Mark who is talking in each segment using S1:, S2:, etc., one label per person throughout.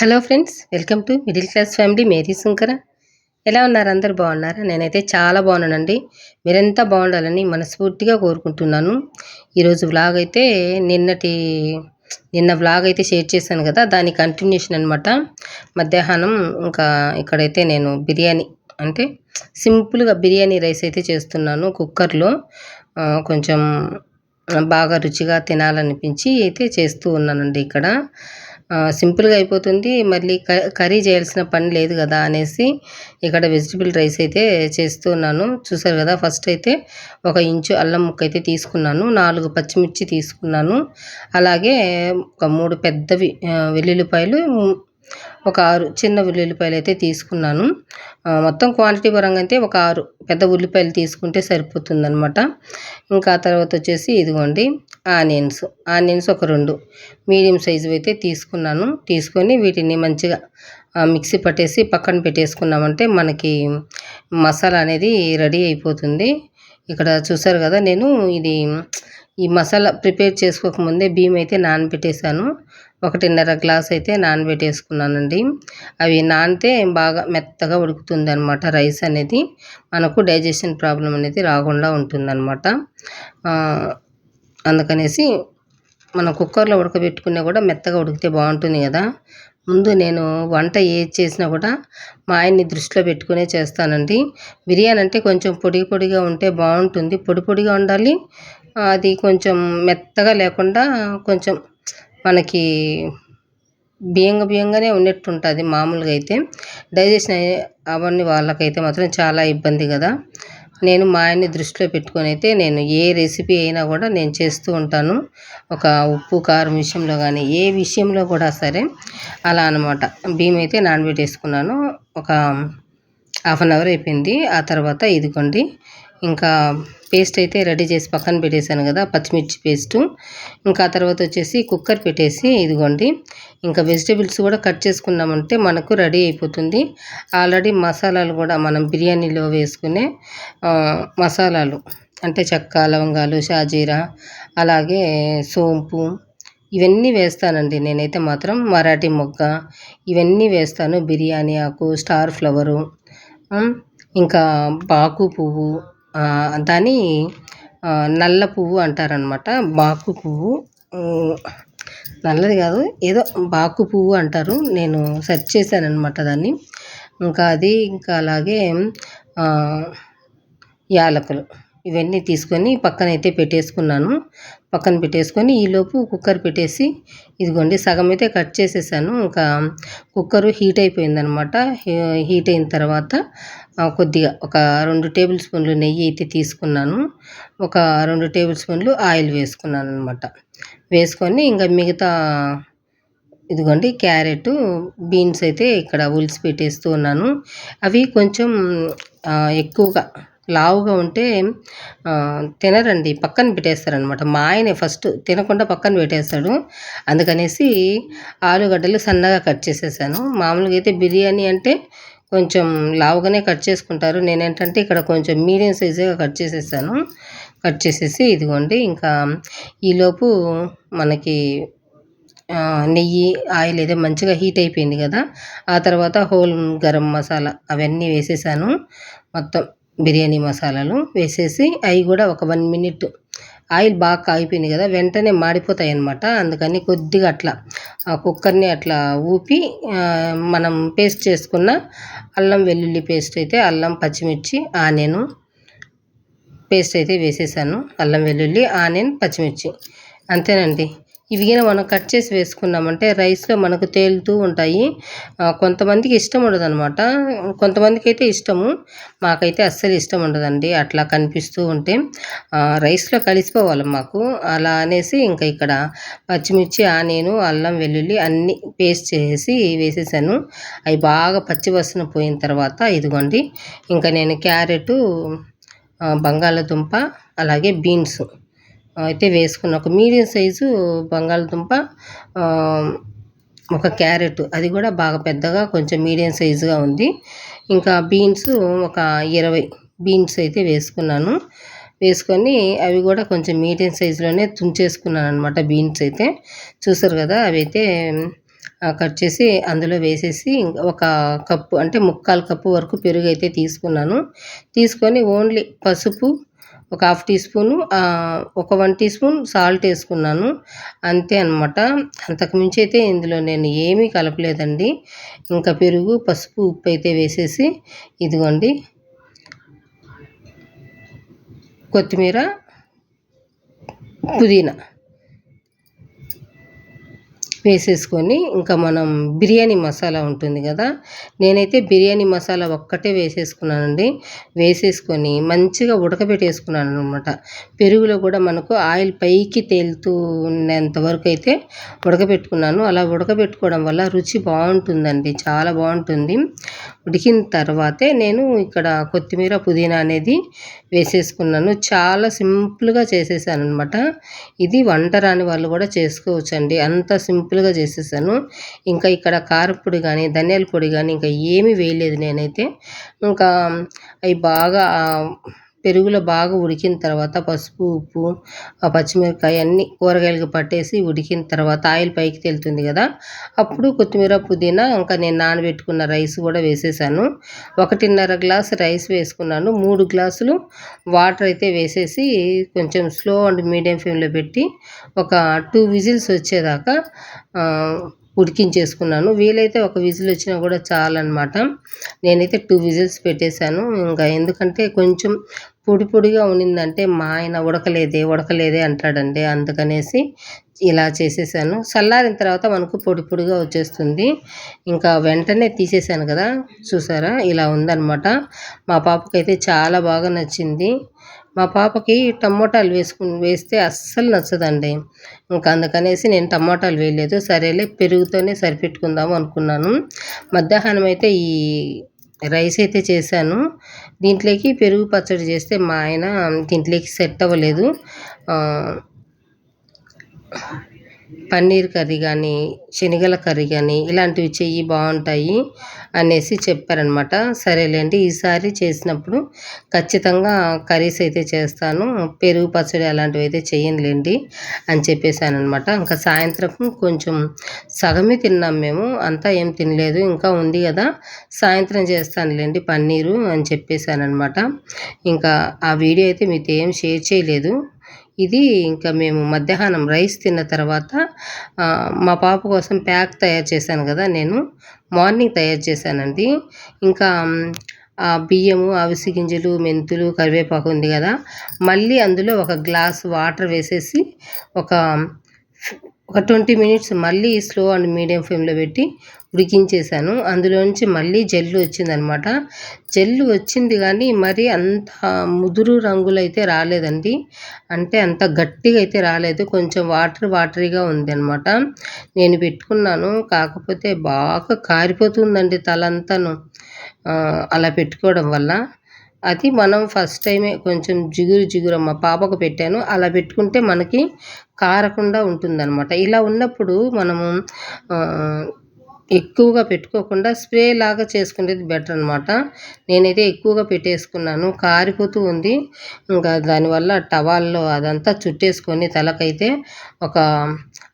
S1: Hello friends welcome to middle class family. Mary శంకర. ఎలా ఉన్నారు? అందరు బాగున్నారా? నేనైతే చాలా బాగున్నానండి. మీరెంత బాగుండాలని మనస్ఫూర్తిగా కోరుకుంటున్నాను. ఈరోజు వ్లాగ్ అయితే నిన్నటి నిన్న వ్లాగ్ అయితే షేర్ చేశాను కదా దాని కంటిన్యూషన్ అనమాట మధ్యాహ్నం ఇంకా ఇక్కడైతే నేను బిర్యానీ అంటే సింపుల్గా బిర్యానీ రైస్ అయితే చేస్తున్నాను కుక్కర్లో. కొంచెం బాగా రుచిగా తినాలనిపించి అయితే చేస్తూ ఉన్నానండి ఇక్కడ. సింపుల్గా అయిపోతుంది. మళ్ళీ క- కర్రీ చేయాల్సిన పని లేదు కదా అనేసి ఇక్కడ వెజిటబుల్ రైస్ అయితే చేస్తున్నాను చూసారు కదా ఫస్ట్ అయితే ఒక ఇంచు అల్లం ముక్క అయితే తీసుకున్నాను. నాలుగు పచ్చిమిర్చి తీసుకున్నాను. అలాగే ఒక మూడు పెద్దవి వెల్లుల్లిపాయలు ఒక ఆరు చిన్న ఉల్లిపాయలు అయితే తీసుకున్నాను మొత్తం క్వాంటిటీ పరంగా అయితే ఒక ఆరు పెద్ద ఉల్లిపాయలు తీసుకుంటే సరిపోతుందనమాట ఇంకా తర్వాత వచ్చేసి ఇదిగోండి ఆనియన్స్. ఆనియన్స్ ఒక రెండు. మీడియం సైజు అయితే తీసుకున్నాను. తీసుకొని వీటిని మంచిగా మిక్సీ పట్టేసి పక్కన పెట్టేసుకున్నామంటే మనకి మసాలా అనేది రెడీ అయిపోతుంది. ఇక్కడ చూసారు కదా నేను ఇది ఈ మసాలా ప్రిపేర్ చేసుకోకముందే బియ్యం అయితే నానబెట్టేశాను. ఒకటిన్నర గ్లాస్ అయితే నానబెట్టేసుకున్నానండి. అవి నానితే బాగా మెత్తగా ఉడుకుతుంది అనమాట రైస్ అనేది. మనకు డైజెషన్ ప్రాబ్లం అనేది రాకుండా ఉంటుందన్నమాట. అందుకనేసి మనం కుక్కర్లో ఉడకబెట్టుకున్నా కూడా మెత్తగా ఉడికితే బాగుంటుంది కదా. ముందు నేను వంట ఏది చేసినా కూడా మా ఆయన్ని దృష్టిలో పెట్టుకునే చేస్తానండి. బిర్యానీ అంటే కొంచెం పొడి పొడిగా ఉంటే బాగుంటుంది. పొడి పొడిగా ఉండాలి. అది కొంచెం మెత్తగా లేకుండా కొంచెం మనకి బియ్యంగా బియ్యంగానే ఉన్నట్టు ఉంటుంది మామూలుగా అయితే. డైజెషన్ అవన్నీ వాళ్ళకైతే మాత్రం చాలా ఇబ్బంది కదా. నేను మా ఆయన్ని దృష్టిలో పెట్టుకొని అయితే నేను ఏ రెసిపీ అయినా కూడా నేను చేస్తూ ఉంటాను. ఒక ఉప్పు కారం విషయంలో కానీ ఏ విషయంలో కూడా సరే అలా అనమాట. బియ్యం అయితే నానబెట్టేసుకున్నాను. ఒక హాఫ్ అన్ అవర్ అయిపోయింది. ఆ తర్వాత ఇదిగోండి. ఇంకా పేస్ట్ అయితే రెడీ చేసి పక్కన పెట్టేశాను కదా పచ్చిమిర్చి పేస్టు ఇంకా తర్వాత వచ్చేసి కుక్కర్ పెట్టేసి ఇదిగోండి. ఇంకా వెజిటేబుల్స్ కూడా కట్ చేసుకున్నామంటే మనకు రెడీ అయిపోతుంది. ఆల్రెడీ మసాలాలు కూడా మనం బిర్యానీలో వేసుకునే మసాలాలు అంటే చెక్క లవంగాలు షాజీరా అలాగే సోంపు ఇవన్నీ వేస్తానండి. నేనైతే మాత్రం మరాఠీ మొగ్గ ఇవన్నీ వేస్తాను. బిర్యానీ ఆకు స్టార్ ఫ్లవరు ఇంకా బాకు పువ్వు దాన్ని దాని నల్ల పువ్వు అంటారనమాట బాకు పువ్వు. నల్లది కాదు ఏదో బాకు పువ్వు అంటారు. నేను సెర్చ్ చేశాను అనమాట దాన్ని. ఇంకా అది ఇంకా అలాగే యాలకులు. ఇవన్నీ తీసుకొని పక్కన అయితే పెట్టేసుకున్నాను. పక్కన పెట్టేసుకొని ఈలోపు కుక్కర్ పెట్టేసి ఇదిగోండి సగం అయితే కట్ చేసేసాను. ఇంకా కుక్కర్ హీట్ అయిపోయిందనమాట. హీట్ అయిన తర్వాత కొద్దిగా ఒక రెండు టేబుల్ స్పూన్లు నెయ్యి అయితే తీసుకున్నాను. ఒక రెండు టేబుల్ స్పూన్లు ఆయిల్ వేసుకున్నాను అనమాట వేసుకొని ఇంకా మిగతా ఇదిగోండి క్యారెట్ బీన్స్ అయితే ఇక్కడ ఉలిసి పెట్టేస్తూ ఉన్నాను. అవి కొంచెం ఎక్కువగా లావుగా ఉంటే తినరండి. పక్కన పెట్టేస్తారనమాట మా ఆయనే ఫస్ట్ తినకుండా పక్కన పెట్టేస్తాడు. అందుకనేసి ఆలుగడ్డలు సన్నగా కట్ చేసేసాను. మామూలుగా అయితే బిర్యానీ అంటే కొంచెం లావుగానే కట్ చేసుకుంటారు. నేనేంటంటే ఇక్కడ కొంచెం మీడియం సైజుగా కట్ చేసేసాను. కట్ చేసేసి ఇదిగోండి ఇంకా ఈలోపు మనకి నెయ్యి ఆయిల్ అయితే మంచిగా హీట్ అయిపోయింది కదా ఆ తర్వాత హోల్ గరం మసాలా అవన్నీ వేసేసాను. మొత్తం బిర్యానీ మసాలాలు వేసేసి అవి కూడా ఒక వన్ మినిట్ ఆయిల్ బాగా కాగిపోయింది కదా వెంటనే మాడిపోతాయి అన్నమాట అందుకని కొద్దిగా అట్లా ఆ కుక్కర్ని అట్లా ఊపి మనం పేస్ట్ చేసుకున్న అల్లం వెల్లుల్లి పేస్ట్ అయితే అల్లం పచ్చిమిర్చి ఆనియన్ పేస్ట్ అయితే వేసేసాను. అల్లం వెల్లుల్లి ఆనియన్ పచ్చిమిర్చి. అంతేనండి. ఇవి మనం కట్ చేసి వేసుకున్నామంటే రైస్లో మనకు తేలుతూ ఉంటాయి. కొంతమందికి ఇష్టం ఉండదు అనమాట కొంతమందికి అయితే ఇష్టము. మాకైతే అస్సలు ఇష్టం ఉండదండి. అట్లా కనిపిస్తూ ఉంటే రైస్లో కలిసిపోవాలి మాకు. అలా అనేసి ఇంకా ఇక్కడ పచ్చిమిర్చి ఆనియను అల్లం వెల్లుల్లి అన్నీ పేస్ట్ చేసి వేసేసాను. అవి బాగా పచ్చివసన పోయిన తర్వాత ఇదిగోండి. ఇంకా నేను క్యారెట్ బంగాళదుంప అలాగే బీన్స్ అయితే వేసుకున్న. ఒక మీడియం సైజు బంగాళదుంప ఒక క్యారెట్. అది కూడా బాగా పెద్దగా కొంచెం మీడియం సైజుగా ఉంది. ఇంకా బీన్స్ ఒక ఇరవై బీన్స్ అయితే వేసుకున్నాను. వేసుకొని అవి కూడా కొంచెం మీడియం సైజులోనే తుంచేసుకున్నాను అనమాట బీన్స్ అయితే. చూసారు కదా అవి అయితే కట్ చేసి అందులో వేసేసి ఒక కప్పు అంటే ముక్కాలు కప్పు వరకు పెరుగు అయితే తీసుకున్నాను. తీసుకొని ఓన్లీ పసుపు ఒక హాఫ్ టీ స్పూను ఒక వన్ టీ స్పూన్ సాల్ట్ వేసుకున్నాను. అంతే అనమాట అంతకుమించి అయితే ఇందులో నేను ఏమీ కలపలేదండి. ఇంకా పెరుగు పసుపు ఉప్పు అయితే వేసేసి ఇదిగోండి. కొత్తిమీర పుదీనా. వేసేసుకొని ఇంకా మనం బిర్యానీ మసాలా ఉంటుంది కదా నేనైతే బిర్యానీ మసాలా ఒక్కటే వేసేసుకున్నానండి. వేసేసుకొని మంచిగా ఉడకబెట్టేసుకున్నాను అనమాట పెరుగులో కూడా మనకు ఆయిల్ పైకి తేలుతూ ఉన్నంత వరకు అయితే ఉడకబెట్టుకున్నాను. అలా ఉడకబెట్టుకోవడం వల్ల రుచి బాగుంటుందండి చాలా బాగుంటుంది. ఉడికిన తర్వాతే నేను ఇక్కడ కొత్తిమీర పుదీనా అనేది వేసేసుకున్నాను. చాలా సింపుల్గా చేసేసాను అనమాట ఇది వంట రాని వాళ్ళు కూడా చేసుకోవచ్చు అండి అంత సింపుల్గా చేసేసాను. ఇంకా ఇక్కడ కారపొడి కానీ ధనియాల పొడి కానీ ఇంకా ఏమీ వేయలేదు నేనైతే. ఇంకా అవి బాగా పెరుగులో బాగా ఉడికిన తర్వాత పసుపు ఉప్పు ఆ పచ్చిమిరపకాయ అన్నీ కూరగాయలకు పట్టేసి ఉడికిన తర్వాత ఆయిల్ పైకి తెలుతుంది కదా. అప్పుడు కొత్తిమీర పుదీనా ఇంకా నేను నానబెట్టుకున్న రైస్ కూడా వేసేసాను. ఒకటిన్నర గ్లాస్ రైస్ వేసుకున్నాను. మూడు గ్లాసులు వాటర్ అయితే వేసేసి కొంచెం స్లో అండ్ మీడియం ఫ్లేమ్లో పెట్టి ఒక టూ విజిల్స్ వచ్చేదాకా ఉడికించేసుకున్నాను. వీలైతే ఒక విజిల్ వచ్చినా కూడా చాలన్నమాట. నేనైతే టూ విజిల్స్ పెట్టేశాను. ఇంకా ఎందుకంటే కొంచెం పొడి పొడిగా ఉన్నిందంటే మా ఆయన ఉడకలేదే ఉడకలేదే అంటాడండి. అందుకనేసి ఇలా చేసేసాను. చల్లారిన తర్వాత మనకు పొడి పొడిగా వచ్చేస్తుంది. ఇంకా వెంటనే తీసేసాను కదా. చూసారా? ఇలా ఉందన్నమాట. మా పాపకైతే చాలా బాగా నచ్చింది. మా పాపకి టమోటాలు వేసుకుని వేస్తే అస్సలు నచ్చదండి. ఇంకా అందుకనేసి నేను టమోటాలు వేయలేదు. సరేలే పెరుగుతోనే సరిపెట్టుకుందాము అనుకున్నాను. మధ్యాహ్నం అయితే ఈ రైస్ అయితే చేశాను. దీంట్లోకి పెరుగు పచ్చడి చేస్తే మా ఆయన దీంట్లోకి సెట్ అవ్వలేదు. పన్నీర్ కర్రీ కానీ శనగల కర్రీ కానీ ఇలాంటివి చెయ్యి బాగుంటాయి అనేసి చెప్పారనమాట సరేలేండి ఈసారి చేసినప్పుడు ఖచ్చితంగా కర్రీస్ అయితే చేస్తాను. పెరుగు పచ్చడి అలాంటివి అయితే చేయనులేండి అని చెప్పేశాను అనమాట ఇంకా సాయంత్రం కొంచెం సగమే తిన్నాం మేము. అంతా ఏం తినలేదు. ఇంకా ఉంది కదా సాయంత్రం చేస్తానులేండి పన్నీరు అని చెప్పేశాను అనమాట ఇంకా ఆ వీడియో అయితే మీతో ఏం షేర్ చేయలేదు. ఇది ఇంకా మేము మధ్యాహ్నం రైస్ తిన్న తర్వాత మా పాప కోసం ప్యాక్ తయారు చేశాను కదా నేను. మార్నింగ్ తయారు చేశానండి. ఇంకా బియ్యము అవిసి గింజలు మెంతులు కరివేపాకు ఉంది కదా. మళ్ళీ అందులో ఒక గ్లాస్ వాటర్ వేసేసి ఒక ఒక ట్వంటీ మినిట్స్ మళ్ళీ స్లో అండ్ మీడియం ఫ్లేమ్లో పెట్టి ఉడికించేసాను అందులోంచి మళ్ళీ జల్లు వచ్చిందనమాట. జల్లు వచ్చింది కానీ మరి అంత ముదురు రంగులు అయితే రాలేదండి. అంటే అంత గట్టిగా అయితే రాలేదు. కొంచెం వాటర్ వాటరీగా ఉంది అనమాట నేను పెట్టుకున్నాను. కాకపోతే బాగా కారిపోతుందండి తలంతాను. అలా పెట్టుకోవడం వల్ల. అది మనం ఫస్ట్ టైమే కొంచెం జిగురు జిగురు మా పాపకు పెట్టాను. అలా పెట్టుకుంటే మనకి కారకుండా ఉంటుందన్నమాట ఇలా ఉన్నప్పుడు మనము ఎక్కువగా పెట్టుకోకుండా స్ప్రే లాగా చేసుకునేది బెటర్ అనమాట నేనైతే ఎక్కువగా పెట్టేసుకున్నాను. కారిపోతూ ఉంది. ఇంకా దానివల్ల టవాల్లో అదంతా చుట్టేసుకొని తలకైతే ఒక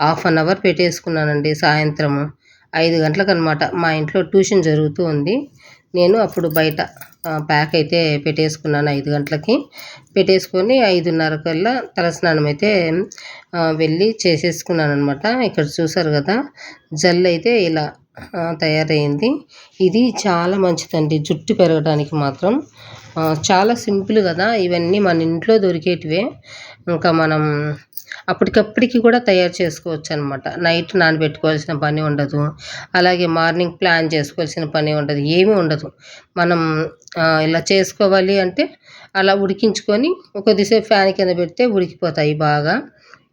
S1: హాఫ్ అన్ అవర్ పెట్టేసుకున్నానండి సాయంత్రము. ఐదు గంటలకు అనమాట మా ఇంట్లో ట్యూషన్ జరుగుతూ ఉంది. నేను అప్పుడు బయట ప్యాక్ అయితే పెట్టేసుకున్నాను ఐదు గంటలకి. పెట్టేసుకొని ఐదున్నర కల్లా తలస్నానం అయితే వెళ్ళి చేసేసుకున్నాను అనమాట ఇక్కడ చూసారు కదా జల్లు అయితే ఇలా తయారైంది. ఇది చాలా మంచిదండి. జుట్టు పెరగడానికి మాత్రం. చాలా సింపుల్ కదా. ఇవన్నీ మన ఇంట్లో దొరికేటివే. ఇంకా మనం అప్పటికప్పటికి కూడా తయారు చేసుకోవచ్చు అనమాట నైట్ నానబెట్టుకోవాల్సిన పని ఉండదు. అలాగే మార్నింగ్ ప్లాన్ చేసుకోవాల్సిన పని ఉండదు. ఏమీ ఉండదు. మనం ఇలా చేసుకోవాలి అంటే అలా ఉడికించుకొని కొద్దిసేపు ఫ్యాన్ కింద పెడితే ఉడికిపోతాయి బాగా.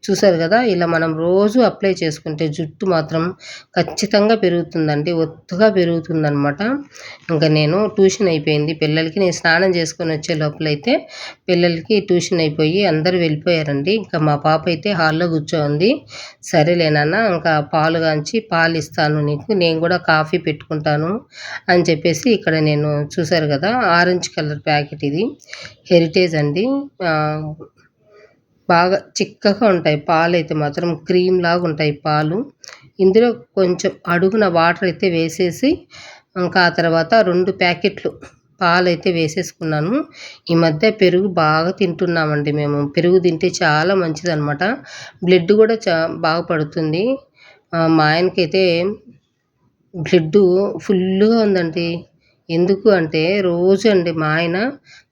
S1: చూసారు కదా ఇలా మనం రోజు అప్లై చేసుకుంటే జుట్టు మాత్రం ఖచ్చితంగా పెరుగుతుందండి ఒత్తుగా పెరుగుతుందనమాట ఇంకా నేను ట్యూషన్ అయిపోయింది పిల్లలకి నేను స్నానం చేసుకొని వచ్చే లోపలైతే పిల్లలకి ట్యూషన్ అయిపోయి అందరూ వెళ్ళిపోయారండి. ఇంకా మా పాప అయితే హాల్లో కూర్చోంది సరేలేనన్న ఇంకా పాలు కాంచి పాలు ఇస్తాను నీకు నేను కూడా కాఫీ పెట్టుకుంటాను అని చెప్పేసి ఇక్కడ నేను చూసారు కదా ఆరెంజ్ కలర్ ప్యాకెట్ ఇది. హెరిటేజ్ అండి బాగా చిక్కగా ఉంటాయి. పాలు అయితే మాత్రం క్రీమ్ లాగా ఉంటాయి పాలు. ఇందులో కొంచెం అడుగున వాటర్ అయితే వేసేసి ఇంకా ఆ తర్వాత రెండు ప్యాకెట్లు పాలైతే వేసేసుకున్నాను. ఈ మధ్య పెరుగు బాగా తింటున్నామండి మేము. పెరుగు తింటే చాలా మంచిదనమాట బ్లడ్ కూడా చా బాగా పడుతుంది. మా ఆయనకైతే బ్లడ్ ఫుల్గా ఉందండి. ఎందుకు అంటే రోజు అండి మా ఆయన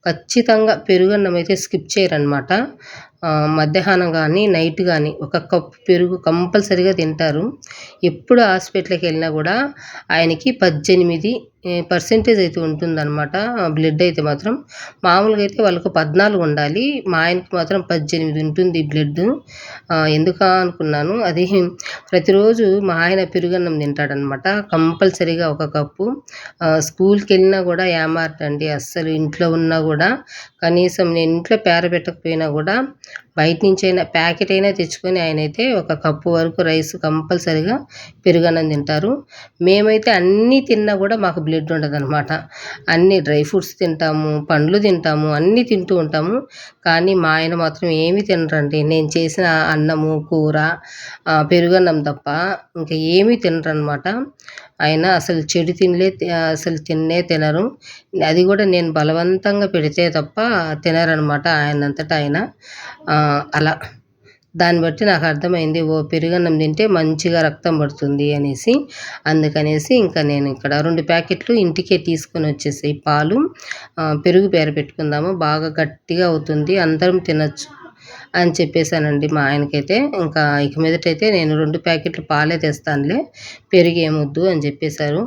S1: ఖచ్చితంగా పెరుగన్నం అయితే స్కిప్ చేయరనమాట మధ్యాహ్నం కానీ నైట్ కానీ ఒక కప్పు పెరుగు కంపల్సరీగా తింటారు. ఎప్పుడు హాస్పిటల్కి వెళ్ళినా కూడా ఆయనకి పద్దెనిమిది పర్సెంటేజ్ అయితే ఉంటుందన్నమాట బ్లడ్ అయితే మాత్రం. మామూలుగా అయితే వాళ్ళకు పద్నాలుగు ఉండాలి. మా ఆయనకు మాత్రం పద్దెనిమిది ఉంటుంది బ్లడ్ ఎందుక అనుకున్నాను? అది ప్రతిరోజు మా ఆయన పెరుగన్నం తింటాడనమాట కంపల్సరీగా ఒక కప్పు. స్కూల్కి వెళ్ళినా కూడా ఏమారటండి అస్సలు ఇంట్లో ఉన్నా కూడా కనీసం నేను ఇంట్లో పేర పెట్టకపోయినా కూడా బయట నుంచి అయినా ప్యాకెట్ అయినా తెచ్చుకొని ఆయన అయితే ఒక కప్పు వరకు రైస్ కంపల్సరిగా పెరుగన్నం తింటారు. మేమైతే అన్నీ తిన్నా కూడా మాకు బ్లడ్ ఉండదు అనమాట అన్ని డ్రై ఫ్రూట్స్ తింటాము పండ్లు తింటాము అన్నీ తింటూ ఉంటాము. కానీ మా ఆయన మాత్రం ఏమి తినరండి. నేను చేసిన అన్నము కూర పెరుగన్నం తప్ప ఇంకా ఏమీ తినరనమాట ఆయన అసలు చెడు తినలే అసలు తిన్నే తినరు. అది కూడా నేను బలవంతంగా పెడితే తప్ప తినరనమాట ఆయనంతటా ఆయన అలా. దాన్ని బట్టి నాకు అర్థమైంది ఓ పెరుగన్నం తింటే మంచిగా రక్తం పడుతుంది అనేసి. అందుకనేసి ఇంకా నేను ఇక్కడ రెండు ప్యాకెట్లు ఇంటికే తీసుకొని వచ్చేసి పాలు పెరుగు పేర పెట్టుకుందాము. బాగా గట్టిగా అవుతుంది. అందరం తినచ్చు. అని చెప్పేశానండి మా ఆయనకైతే. ఇంకా ఇక మీదటైతే నేను రెండు ప్యాకెట్లు పాలే తెస్తానులే పెరిగి ఏమొద్దు అని చెప్పేశారు.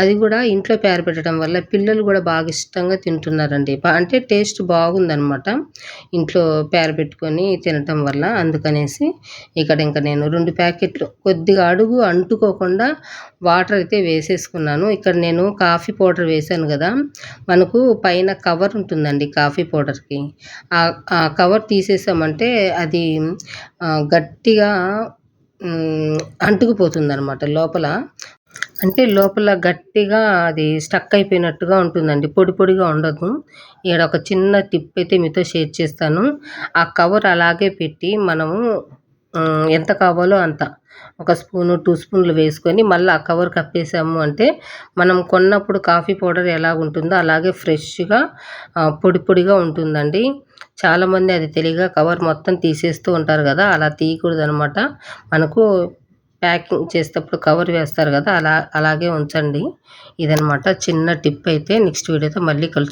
S1: అది కూడా ఇంట్లో పేర పెట్టడం వల్ల పిల్లలు కూడా బాగా ఇష్టంగా తింటున్నారండి. అంటే టేస్ట్ బాగుందనమాట ఇంట్లో పేర పెట్టుకొని తినటం వల్ల. అందుకనేసి ఇక్కడ ఇంకా నేను రెండు ప్యాకెట్లు కొద్దిగా అడుగు అంటుకోకుండా వాటర్ అయితే వేసేసుకున్నాను. ఇక్కడ నేను కాఫీ పౌడర్ వేసాను కదా మనకు పైన కవర్ ఉంటుందండి కాఫీ పౌడర్కి. ఆ కవర్ తీసేసామంటే అది గట్టిగా అంటుకుపోతుంది అనమాట లోపల. అంటే లోపల గట్టిగా అది స్టక్ అయిపోయినట్టుగా ఉంటుందండి. పొడి పొడిగా ఉండదు. ఇక్కడ ఒక చిన్న టిప్ అయితే మీతో షేర్ చేస్తాను. ఆ కవర్ అలాగే పెట్టి మనము ఎంత కావాలో అంత. ఒక స్పూను టూ స్పూన్లు వేసుకొని మళ్ళీ ఆ కవర్ కప్పేసాము అంటే మనం కొన్నప్పుడు కాఫీ పౌడర్ ఎలా ఉంటుందో అలాగే ఫ్రెష్గా పొడి పొడిగా ఉంటుందండి. చాలామంది అది తెలియక కవర్ మొత్తం తీసేస్తూ ఉంటారు కదా అలా తీయకూడదు అనమాట మనకు ప్యాకింగ్ చేసేటప్పుడు కవర్ వేస్తారు కదా అలా అలాగే ఉంచండి. ఇదనమాట చిన్న టిప్ అయితే నెక్స్ట్ వీడియోతో మళ్ళీ కలుసు